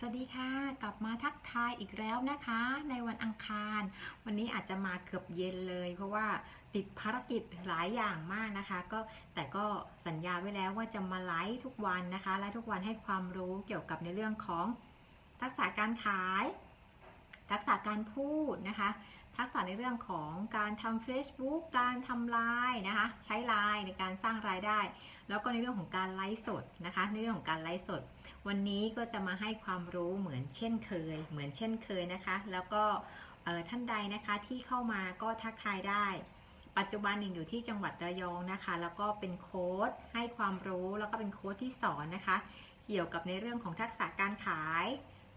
สวัสดีค่ะกลับมาทักทายอีกแล้วนะคะ ในวันอังคาร วันนี้อาจจะมาเกือบเย็นเลย เพราะว่าติดภารกิจหลายอย่างมากนะคะ ก็แต่ก็สัญญาไว้แล้วว่าจะมาไลฟ์ทุกวันนะคะไลฟ์ทุกวันให้ความรู้เกี่ยวกับในเรื่องของทักษะการขาย ทักษะการพูดนะคะ ทักษะในเรื่องของการทำ Facebook การทำไลน์นะคะ ใช้ไลน์ในการสร้างรายได้ แล้วก็ในเรื่องของการไลฟ์สดนะคะในเรื่องของการไลฟ์สด วันนี้ก็จะมาให้ความรู้เหมือนเช่นเคย เหมือนเช่นเคยนะคะ แล้วก็ท่านใดนะคะที่เข้ามาก็ทักทายได้ ปัจจุบันหนึ่งอยู่ที่จังหวัดระยองนะคะ แล้วก็เป็นโค้ดให้ความรู้แล้วก็เป็นโค้ดที่สอนนะคะ เกี่ยวกับในเรื่องของทักษะการขาย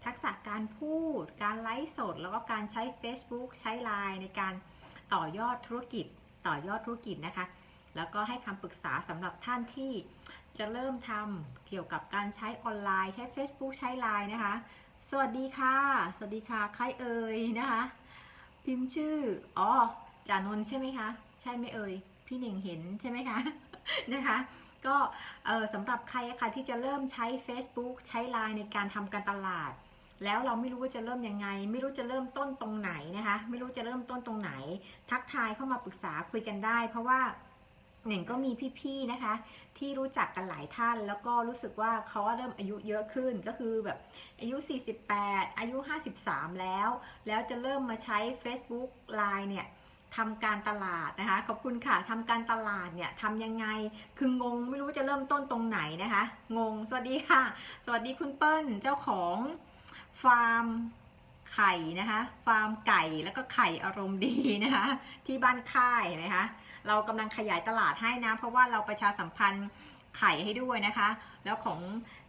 ทักษะการพูด การไลฟ์สด แล้วก็การใช้ Facebook ใช้ Line ในการต่อยอดธุรกิจ ต่อยอดธุรกิจนะคะ แล้วก็ให้คำปรึกษาสำหรับท่านที่ จะเริ่มทำเกี่ยวกับการใช้ออนไลน์ใช้ Facebook ใช้ Line นะคะ สวัสดีค่ะ สวัสดีค่ะ ใครเอ่ยนะคะ พิมพ์ชื่อ อ๋อจานนท์ใช่ไหมคะ ใช่ไหมเอ่ย พี่หนึ่งเห็นใช่ไหมคะนะคะ ก็เออสำหรับใครคะที่จะเริ่มใช้ Facebook ใช้ Line ในการทำการตลาด แล้วเราไม่รู้ว่าจะเริ่มยังไง ไม่รู้จะเริ่มต้นตรงไหนนะคะ ไม่รู้จะเริ่มต้นตรงไหน ทักทายเข้ามาปรึกษาคุยกันได้ เพราะว่า หนึ่งก็มีพี่ๆนะคะ ที่รู้จักกันหลายท่าน แล้วก็รู้สึกว่าเขาเริ่มอายุเยอะขึ้นก็คือแบบอายุ 48 อายุ 53 แล้ว แล้วจะเริ่มมาใช้ Facebook Line เนี่ยทำการตลาดนะคะขอบคุณค่ะทำการตลาดเนี่ยทำยังไงคืองงไม่รู้จะเริ่มต้นตรงไหนนะคะ งง สวัสดีค่ะ สวัสดีคุณเปิ้ลเจ้าของฟาร์มไข่นะคะ ฟาร์มไก่แล้วก็ไข่อารมณ์ดีนะคะ ที่บ้านค่ายนไหมคะ เรากำลังขยายตลาดให้นะ เพราะว่าเราประชาสัมพันธ์ไข่ให้ด้วยนะคะ แล้วของ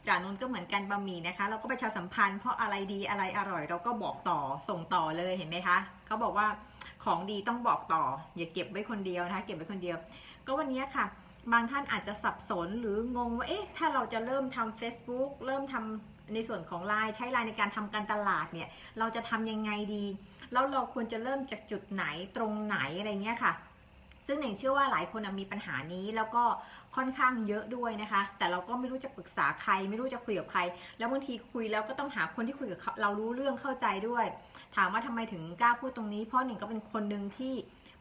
จานนท์ก็เหมือนกันบะหมี่นะคะ เราก็ประชาสัมพันธ์เพราะอะไรดีอะไรอร่อย เราก็บอกต่อส่งต่อเลยเห็นไหมคะเขาบอกว่าของดีต้องบอกต่อ อย่าเก็บไว้คนเดียวนะคะ เก็บไว้คนเดียว ก็วันนี้ค่ะ บางท่านอาจจะสับสนหรืองงว่าเอ๊ะถ้าเราจะเริ่มทำ Facebook เริ่มทำในส่วนของไลน์ใช้ไลน์ในการทำการตลาดเนี่ย เราจะทำยังไงดี แล้วเราควรจะเริ่มจากจุดไหนตรงไหนอะไรเงี้ยค่ะ ซึ่งหนึ่งเชื่อว่าหลายคนมีปัญหานี้แล้วก็ค่อนข้างเยอะด้วยนะคะ แต่เราก็ไม่รู้จะปรึกษาใคร ไม่รู้จะคุยกับใคร แล้วบางทีคุยแล้วก็ต้องหาคนที่คุยกับเขารารู้เรื่องเข้าใจด้วย ถามว่าทำไมถึงกล้าพูดตรงนี้ เพราะหนึ่งก็เป็นคนหนึ่งที่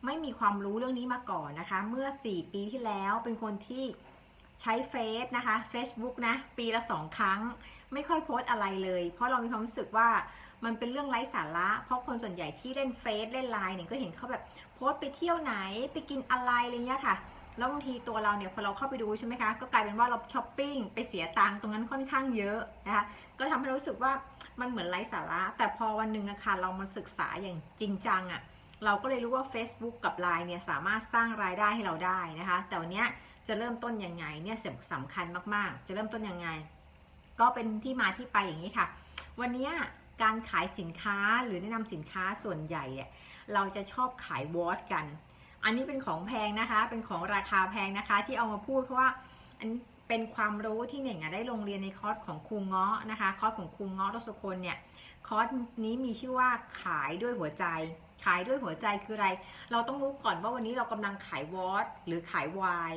ไม่มีความรู้เรื่องนี้มาก่อนนะคะ เมื่อ 4 ปีที่แล้วเป็นคนที่ใช้เฟซนะคะ Facebook นะ ปีละ2ครั้ง ไม่ค่อยโพสต์อะไรเลย เพราะเรามีความรู้สึกว่ามันเป็นเรื่องไร้สาระ เพราะคนส่วนใหญ่ที่เล่นเฟซเล่นไลน์เนี่ยก็เห็นเขาแบบ พสต์ไปเที่ยวไหนไปกินอะไรอะไรเงี้ยค่ะแล้วบางทีตัวเราเนี่ยพอเราเข้าไปดูใช่ไหมคะก็กลายเป็นว่าเราช้อปปิ้งไปเสียตังค์ตรงนั้นค่อนข้างเยอะนะคะก็ทำให้รู้สึกว่ามันเหมือนไร้สาระ แต่พอวันหนึ่งอะค่ะเรามาศึกษาอย่างจริงจังอะเราก็เลยรู้ว่า Facebook กับ Line เนี่ยสามารถสร้างรายได้ให้เราได้นะคะแต่วันนี้จะเริ่มต้นยังไงเนี่ยสำคัญมากๆ จะเริ่มต้นยังไง ก็เป็นที่มาที่ไปอย่างนี้ค่ะ วันนี้ การขายสินค้าหรือแนะนำสินค้าส่วนใหญ่เราจะชอบขายวอตกัน อันนี้เป็นของแพงนะคะ เป็นของราคาแพงนะคะ ที่เอามาพูดเพราะว่าอันนี้เป็นความรู้ที่เน่งได้ลงเรียนในคอร์สของครูเงาะนะคะ คอร์สของครูเงาะรสคนเนี่ย คอร์สนี้มีชื่อว่าขายด้วยหัวใจ ขายด้วยหัวใจคืออะไร เราต้องรู้ก่อนว่าวันนี้เรากำลังขายวอตหรือขายวาย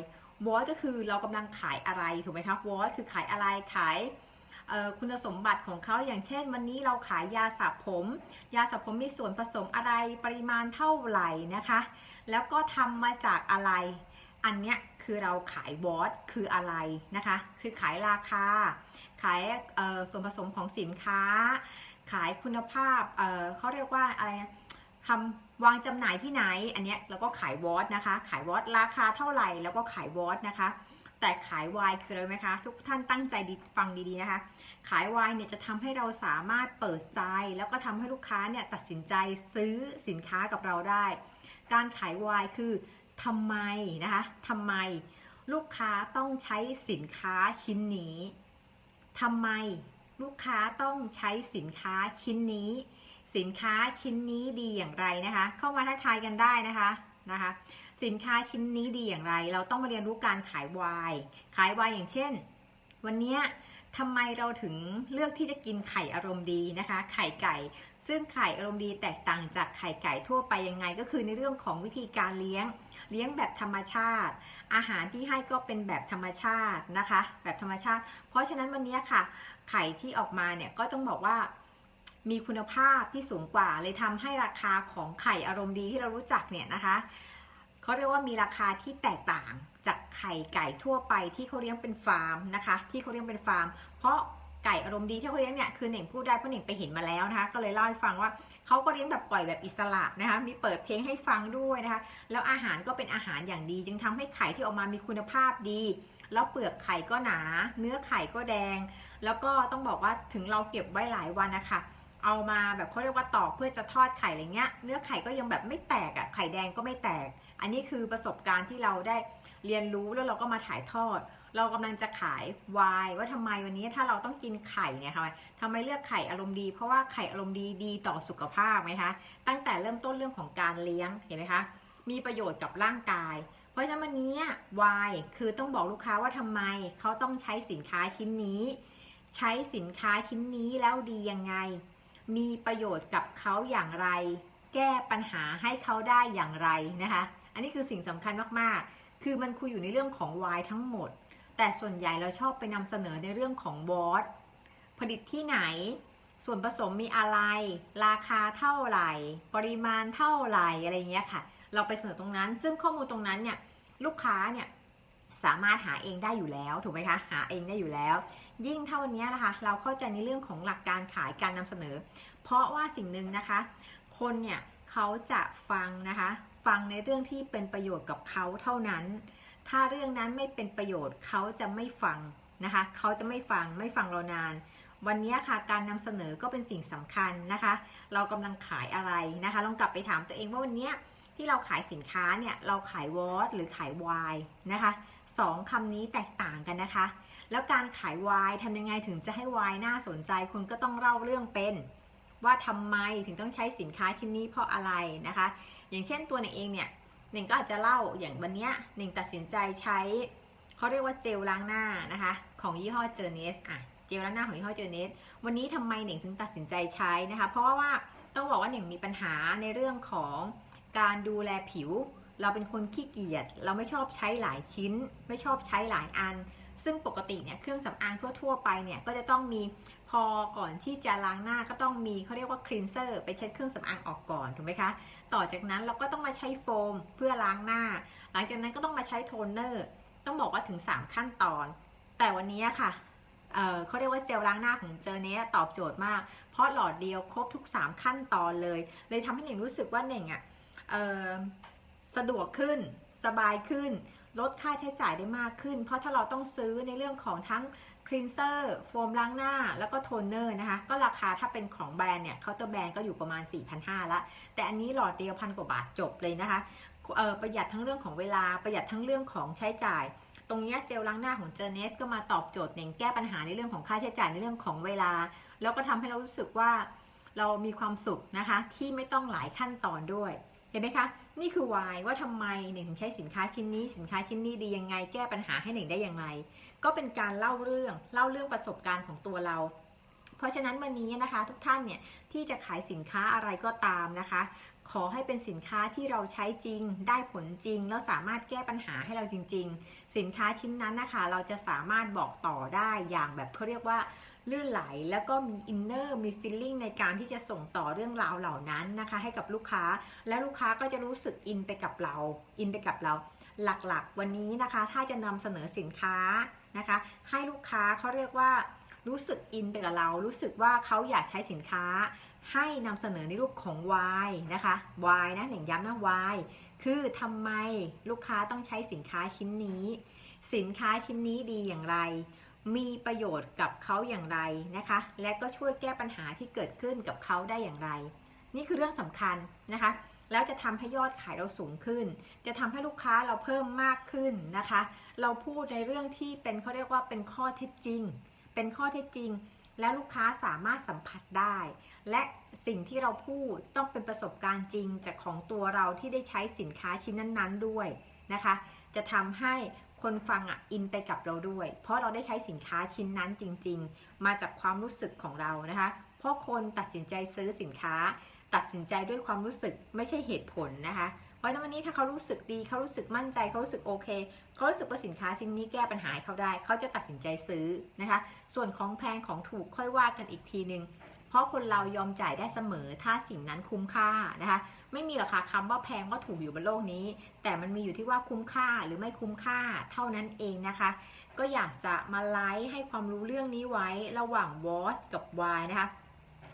วอตก็คือเรากำลังขายอะไรถูกไหมคะวอตคือขายอะไร ขาย คุณสมบัติของเขาอย่างเช่น วันนี้เราขายยาสระผม ยาสระผมมีส่วนผสมอะไรปริมาณเท่าไหร่นะคะ แล้วก็ทำมาจากอะไร อันเนี้ยคือเราขายวอตคืออะไรนะคะ คือขายราคา ขายส่วนผสมของสินค้า ขายคุณภาพเเขาเรียกว่าอะไรทำ วางจำหน่ายที่ไหน อันเนี้ยเราก็ขายวอตนะคะ ขายวอตราคาเท่าไหร่แล้วก็ขายวอตนะคะ แต่ขายวายคืออะไรไหมคะ ทุกท่านตั้งใจฟังดีๆนะคะ ขายวายเนี่ยจะทำให้เราสามารถเปิดใจ แล้วก็ทำให้ลูกค้าเนี่ยตัดสินใจซื้อสินค้ากับเราได้ การขายวายคือทำไมนะคะทำไมลูกค้าต้องใช้สินค้าชิ้นนี้ทำไมลูกค้าต้องใช้สินค้าชิ้นนี้ สินค้าชิ้นนี้ดีอย่างไรนะคะ เข้ามาทักทายกันได้นะคะนะคะ สินค้าชิ้นนี้ดีอย่างไร เราต้องมาเรียนรู้การขายวายขายวายอย่างเช่น วันนี้ทำไมเราถึงเลือกที่จะกินไข่อารมณ์ดีนะคะ ไข่ไก่ ซึ่งไข่อารมณ์ดีแตกต่างจากไข่ไก่ทั่วไปยังไง ก็คือในเรื่องของวิธีการเลี้ยง เลี้ยงแบบธรรมชาติ อาหารที่ให้ก็เป็นแบบธรรมชาตินะคะ แบบธรรมชาติ เพราะฉะนั้นวันนี้ค่ะ ไข่ที่ออกมาเนี่ยก็ต้องบอกว่า มีคุณภาพที่สูงกว่า เลยทำให้ราคาของไข่อารมณ์ดีที่เรารู้จักเนี่ยนะคะเขาเรียกว่ามีราคาที่แตกต่างจากไข่ไก่ทั่วไปที่เขาเลี้ยงเป็นฟาร์มนะคะ ที่เขาเลี้ยงเป็นฟาร์ม เพราะไก่อารมณ์ดีที่เขาเลี้ยงเนี่ยคือเหน่งพูดได้เพราะเหน่งไปเห็นมาแล้วนะคะ ก็เลยเล่าให้ฟังว่าเขาก็เลี้ยงแบบปล่อยแบบอิสระนะคะ มีเปิดเพลงให้ฟังด้วยนะคะ แล้วอาหารก็เป็นอาหารอย่างดี จึงทำให้ไข่ที่ออกมามีคุณภาพดี แล้วเปลือกไข่ก็หนา เนื้อไข่ก็แดง แล้วก็ต้องบอกว่าถึงเราเก็บไว้หลายวันนะคะ เอามาแบบเขาเรียกว่าตอกเพื่อจะทอดไข่อะไรเงี้ย เนื้อไข่ก็ยังแบบไม่แตกอะ่ะไข่แดงก็ไม่แตก อันนี้คือประสบการณ์ที่เราได้เรียนรู้แล้วเราก็มาถ่ายทอด เรากำลังจะขายวายว่าทำไมวันนี้ถ้าเราต้องกินไข่เนี่ยค่ะทำไมเลือกไข่อารมณ์ดี เพราะว่าไข่อารมณ์ดีดีต่อสุขภาพไหมคะตั้งแต่เริ่มต้นเรื่องของการเลี้ยงเห็นไหมคะมีประโยชน์กับร่างกาย เพราะฉะนั้นวันนี้วายคือต้องบอกลูกค้าว่าทำไมเขาต้องใช้สินค้าชิ้นนี้ ใช้สินค้าชิ้นนี้แล้วดียังไง มีประโยชน์กับเขาอย่างไร แก้ปัญหาให้เขาได้อย่างไรนะคะ อันนี้คือสิ่งสำคัญมากๆ คือมันคุยอยู่ในเรื่องของวายทั้งหมด แต่ส่วนใหญ่เราชอบไปนำเสนอในเรื่องของวอตผลิตที่ไหน ส่วนผสมมีอะไร ราคาเท่าไหร่ ปริมาณเท่าไหร่อะไรอย่างเงี้ยค่ะ เราไปเสนอตรงนั้น ซึ่งข้อมูลตรงนั้นเนี่ยลูกค้าเนี่ย สามารถหาเองได้อยู่แล้วถูกไหมคะหาเองได้อยู่แล้ว ยิ่งเท่าวันนี้นะคะ เราเข้าใจในเรื่องของหลักการขายการนำเสนอ เพราะว่าสิ่งหนึ่งนะคะ คนเนี่ยเขาจะฟังนะคะ ฟังในเรื่องที่เป็นประโยชน์กับเขาเท่านั้น ถ้าเรื่องนั้นไม่เป็นประโยชน์เขาจะไม่ฟังนะคะเขาจะไม่ฟังไม่ฟังเรานาน วันนี้ค่ะการนำเสนอก็เป็นสิ่งสำคัญนะคะ เรากำลังขายอะไรนะคะ ลองกลับไปถามตัวเองว่าวันนี้ที่เราขายสินค้าเนี่ยเราขายวอตหรือขายวายนะคะ สองคำนี้แตกต่างกันนะคะ แล้วการขายวายทำยังไงถึงจะให้วายน่าสนใจ คุณก็ต้องเล่าเรื่องเป็น ว่าทำไมถึงต้องใช้สินค้าชิ้นนี้เพราะอะไรนะคะ อย่างเช่นตัวเน่งเองเนี่ยเน่งก็อาจจะเล่าอย่างวันเนี้ยเน่งตัดสินใจใช้เขาเรียกว่าเจลล้างหน้านะคะ ของยี่ห้อเจอเนสอะเจลล้างหน้าของยี่ห้อเจอเนสวันนี้ทำไมเน่งถึงตัดสินใจใช้นะคะ เพราะว่าต้องบอกว่าเน่งมีปัญหาในเรื่องของการดูแลผิว เราเป็นคนขี้เกียจเราไม่ชอบใช้หลายชิ้น ไม่ชอบใช้หลายอัน ซึ่งปกติเนี่ยเครื่องสำอางทั่วๆไปเนี่ยก็จะต้องมีพอก่อนที่จะล้างหน้าก็ต้องมีเขาเรียกว่าคลีนเซอร์ไปเช็ดเครื่องสำอางออกก่อนถูกไหมคะต่อจากนั้นเราก็ต้องมาใช้โฟมเพื่อล้างหน้า หลังจากนั้นก็ต้องมาใช้โทนเนอร์ต้องบอกว่าถึง 3 ขั้นตอน แต่วันนี้ค่ะเเขาเรียกว่าเจลล้างหน้าของเจอเนี้ตอบโจทย์มาก เพราะหลอดเดียวครบทุก 3 ขั้นตอนเลย เลยทำให้หนิงรู้สึกว่าหนิงอะเอ่อ สะดวกขึ้นสบายขึ้น ลดค่าใช้จ่ายได้มากขึ้น เพราะถ้าเราต้องซื้อในเรื่องของทั้งคลีนเซอร์โฟมล้างหน้าแล้วก็โทนเนอร์นะคะ ก็ราคาถ้าเป็นของแบรนด์เนี่ยเคาน์เตอร์แบรนด์ก็อยู่ประมาณ 4,500ละแต่อันนี้หลอดเดียวพันกว่าบาทจบเลยนะคะเออประหยัดทั้งเรื่องของเวลาประหยัดทั้งเรื่องของใช้จ่าย ตรงนี้เจลล้างหน้าของเจเนสก็มาตอบโจทย์เน่งแก้ปัญหาในเรื่องของค่าใช้จ่ายในเรื่องของเวลา แล้วก็ทำให้เรารู้สึกว่าเรามีความสุขนะคะที่ไม่ต้องหลายขั้นตอนด้วยเห็นไหมคะ นี่คือวายว่าทำไมหนึ่งถึงใช้สินค้าชิ้นนี้ สินค้าชิ้นนี้ดียังไง แก้ปัญหาให้หนึ่งได้อย่างไร ก็เป็นการเล่าเรื่องเล่าเรื่องประสบการณ์ของตัวเรา เพราะฉะนั้นวันนี้นะคะ ทุกท่านเนี่ยที่จะขายสินค้าอะไรก็ตามนะคะ ขอให้เป็นสินค้าที่เราใช้จริง ได้ผลจริง แล้วสามารถแก้ปัญหาให้เราจริง ๆ สินค้าชิ้นนั้นนะคะ เราจะสามารถบอกต่อได้อย่างแบบเขาเรียกว่า ลื่นไหล แล้วก็มีอินเนอร์มีฟีลลิ่งในการที่จะส่งต่อเรื่องราวเหล่านั้นนะคะ ให้กับลูกค้า และลูกค้าก็จะรู้สึกอินไปกับเรา อินไปกับเรา หลักๆ วันนี้นะคะ ถ้าจะนำเสนอสินค้านะคะ ให้ลูกค้าเขาเรียกว่ารู้สึกอินไปกับเรา รู้สึกว่าเขาอยากใช้สินค้า ให้นำเสนอในรูปของ Y นะคะ Y นะหนึ่งย้ำนะ Y คือทำไมลูกค้าต้องใช้สินค้าชิ้นนี้ สินค้าชิ้นนี้ดีอย่างไร มีประโยชน์กับเขาอย่างไรนะคะ และก็ช่วยแก้ปัญหาที่เกิดขึ้นกับเขาได้อย่างไร นี่คือเรื่องสำคัญนะคะ แล้วจะทำให้ยอดขายเราสูงขึ้น จะทำให้ลูกค้าเราเพิ่มมากขึ้นนะคะ เราพูดในเรื่องที่เป็นเขาเรียกว่าเป็นข้อเท็จจริง เป็นข้อเท็จจริง และลูกค้าสามารถสัมผัสได้ และสิ่งที่เราพูดต้องเป็นประสบการณ์จริงจากของตัวเราที่ได้ใช้สินค้าชิ้นนั้น ๆ ด้วยนะคะ จะทำให้ คนฟังอะอินไปกับเราด้วย เพราะเราได้ใช้สินค้าชิ้นนั้นจริง ๆ มาจากความรู้สึกของเรานะคะ เพราะคนตัดสินใจซื้อสินค้า ตัดสินใจด้วยความรู้สึกไม่ใช่เหตุผลนะคะเพราะนั้นวันนี้ถ้าเขารู้สึกดีเขารู้สึกมั่นใจเขารู้สึกโอเคเขารู้สึกว่าสินค้าชิ้นนี้แก้ปัญหาเขาได้ เขาจะตัดสินใจซื้อนะคะ ส่วนของแพงของถูกค่อยว่ากันอีกทีหนึ่งเพราะคนเรายอมจ่ายได้เสมอถ้าสิ่งนั้นคุ้มค่านะคะ ไม่มีหรอกค่ะคำว่าแพงว่าถูกอยู่บนโลกนี้ แต่มันมีอยู่ที่ว่าคุ้มค่าหรือไม่คุ้มค่าเท่านั้นเองนะคะ ก็อยากจะมาไลฟ์ให้ความรู้เรื่องนี้ไว้ระหว่าง Watch กับ Y นะคะ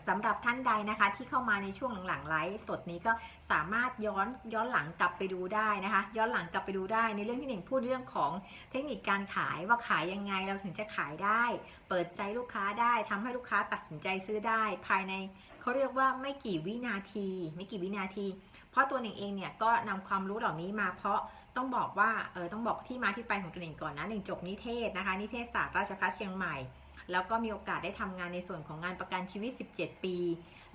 สำหรับท่านใดนะคะ ที่เข้ามาในช่วงหลังๆไลฟ์สดนี้ก็สามารถย้อนย้อนหลังกลับไปดูได้นะคะ ย้อนหลังกลับไปดูได้ในเรื่องที่หนึ่งพูดเรื่องของเทคนิคการขายว่าขายยังไงเราถึงจะขายได้ เปิดใจลูกค้าได้ทำให้ลูกค้าตัดสินใจซื้อได้ ภายใน เขาเรียกว่าไม่กี่วินาที ไม่กี่วินาที เพราะตัวหนึ่งเองเนี่ยก็นำความรู้เหล่านี้มาเพราะต้องบอกว่าเออต้องบอกที่มาที่ไปของตัวหนึ่งก่อนนะหนึ่งจบนิเทศนะคะ นิเทศศาสตร์ราชภัฏเชียงใหม่ แล้วก็มีโอกาสได้ทำงานในส่วนของงานประกันชีวิต 17 ปี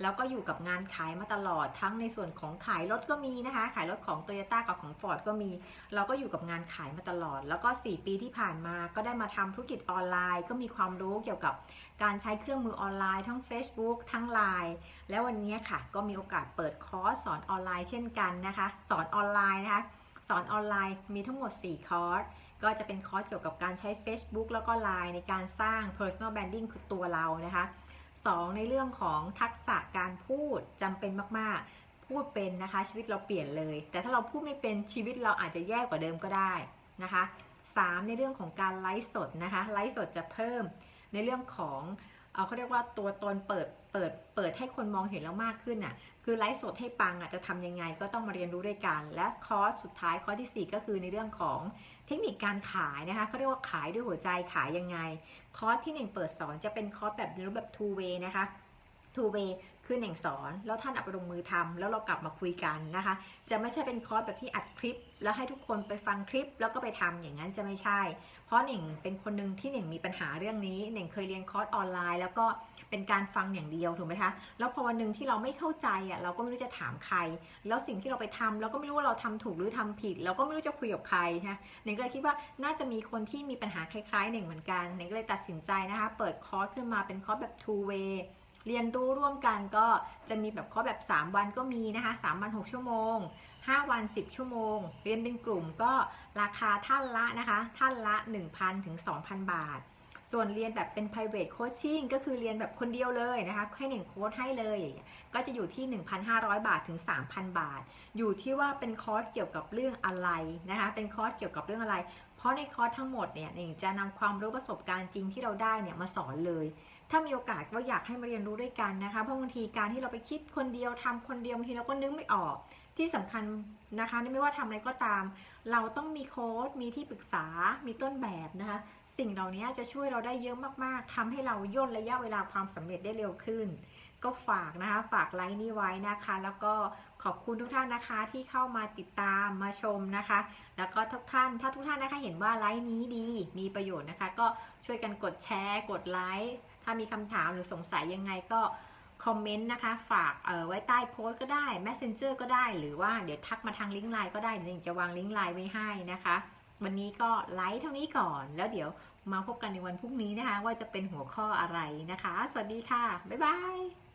แล้วก็อยู่กับงานขายมาตลอดทั้งในส่วนของขายรถก็มีนะคะ ขายรถของ t o y ยต้กับของ Ford ก็มี เราก็อยู่กับงานขายมาตลอด แล้วก็ 4 ปีที่ผ่านมาก็ได้มาทำธุรกิจออนไลน์ ก็มีความรู้เกี่ยวกับ การใช้เครื่องมือออนไลน์ทั้ง Facebook ทั้ง Line แล้ววันนี้ค่ะ ก็มีโอกาสเปิดคอร์สสอนออนไลน์เช่นกันนะคะ สอนออนไลน์นะคะสอนออนไลน์มีทั้งหมด 4 คอร์ส ก็จะเป็นคอร์สเกี่ยวกับการใช้ Facebook แล้วก็ Line ในการสร้าง personal branding คือตัวเรานะคะ 2 ในเรื่องของทักษะการพูดจำเป็นมาก ๆ พูดเป็นนะคะ ชีวิตเราเปลี่ยนเลย แต่ถ้าเราพูดไม่เป็นชีวิตเราอาจจะแย่กว่าเดิมก็ได้นะคะ 3 ในเรื่องของการไลฟ์สดนะคะ ไลฟ์สดจะเพิ่ม ในเรื่องของเอาเขาเรียกว่าตัวตนเปิดเปิดเปิดให้คนมองเห็นแล้วมากขึ้นอะคือไลฟ์สดให้ปังอะจะทำยังไงก็ต้องมาเรียนรู้ด้วยกัน และคอร์สสุดท้ายคอร์สที่ 4 ก็คือในเรื่องของเทคนิคการขายนะคะเขาเรียกว่าขายด้วยหัวใจขายยังไง คอร์สที่ 1 เปิดสอนจะเป็นคอร์สแบบรูปแบบ two way นะคะ two way คือหนึ่งสอน แล้วท่านเอาไปลงมือทำแล้วเรากลับมาคุยกันนะคะ จะไม่ใช่เป็นคอร์สแบบที่อัดคลิป แล้วให้ทุกคนไปฟังคลิปแล้วก็ไปทำอย่างนั้นจะไม่ใช่ เพราะหนึ่งเป็นคนหนึ่งที่หนึ่งมีปัญหาเรื่องนี้หนึ่งเคยเรียนคอร์สออนไลน์ แล้วก็เป็นการฟังอย่างเดียวถูกไหมคะแล้วพอวันหนึ่งที่เราไม่เข้าใจอะเราก็ไม่รู้จะถามใคร แล้วสิ่งที่เราไปทำเราก็ไม่รู้ว่าเราทำถูกหรือทำผิด เราก็ไม่รู้จะคุยกับใครนะหนึ่งก็เลยคิดว่าน่าจะมีคนที่มีปัญหาคล้ายๆหนึ่งเหมือนกันหนึ่งก็เลยตัดสินใจนะคะ เปิดคอร์สขึ้นมาเป็นคอร์สแบบ two way เรียนรู้ร่วมกันก็จะมีแบบคอร์สแบบ 3 วันก็มีนะคะ 3 วัน 6 ชั่วโมง 5 วัน 10 ชั่วโมง เรียนเป็นกลุ่มก็ราคาท่านละนะคะ ท่านละ 1,000 ถึง 2,000 บาท ส่วนเรียนแบบเป็น private coaching ก็คือเรียนแบบคนเดียวเลยนะคะให้หนึ่งโค้ดให้เลย ก็จะอยู่ที่ 1,500 บาทถึง 3,000 บาท อยู่ที่ว่าเป็นคอร์สเกี่ยวกับเรื่องอะไรนะคะ เป็นคอร์สเกี่ยวกับเรื่องอะไร เพราะในคอร์สทั้งหมดเนี่ยหนึ่งจะนำความรู้ประสบการณ์จริงที่เราได้เนี่ยมาสอนเลย ถ้ามีโอกาสก็อยากให้มาเรียนรู้ด้วยกันนะคะเพราะบางทีการที่เราไปคิดคนเดียวทำคนเดียวบางทีเราก็นึกไม่ออก ที่สำคัญนะคะไม่ว่าทำอะไรก็ตาม เราต้องมีโค้ดมีที่ปรึกษา มีต้นแบบนะคะ สิ่งเหล่านี้จะช่วยเราได้เยอะมากๆทำให้เราย่นระยะเวลาความสำเร็จได้เร็วขึ้น ก็ฝากนะคะฝากไลค์นี้ไว้นะคะ แล้วก็ขอบคุณทุกท่านนะคะที่เข้ามาติดตามมาชมนะคะ แล้วก็ทุกท่านถ้าทุกท่านนะคะเห็นว่าไลฟ์นี้ดีมีประโยชน์นะคะ ก็ช่วยกันกดแชร์กดไลค์ถ้ามีคำถามหรือสงสัยยังไงก็คอมเมนต์นะคะ ฝากเออไว้ใต้โพสต์ก็ได้ Messenger ก็ได้ หรือว่าเดี๋ยวทักมาทางลิงก์ไลน์ก็ได้เดี๋ยวหนิงจะวางลิงก์ไลน์ไว้ให้นะคะ วันนี้ก็ไลฟ์เท่านี้ก่อน แล้วเดี๋ยวมาพบกันในวันพรุ่งนี้นะคะ ว่าจะเป็นหัวข้ออะไรนะคะ สวัสดีค่ะ บ๊ายบาย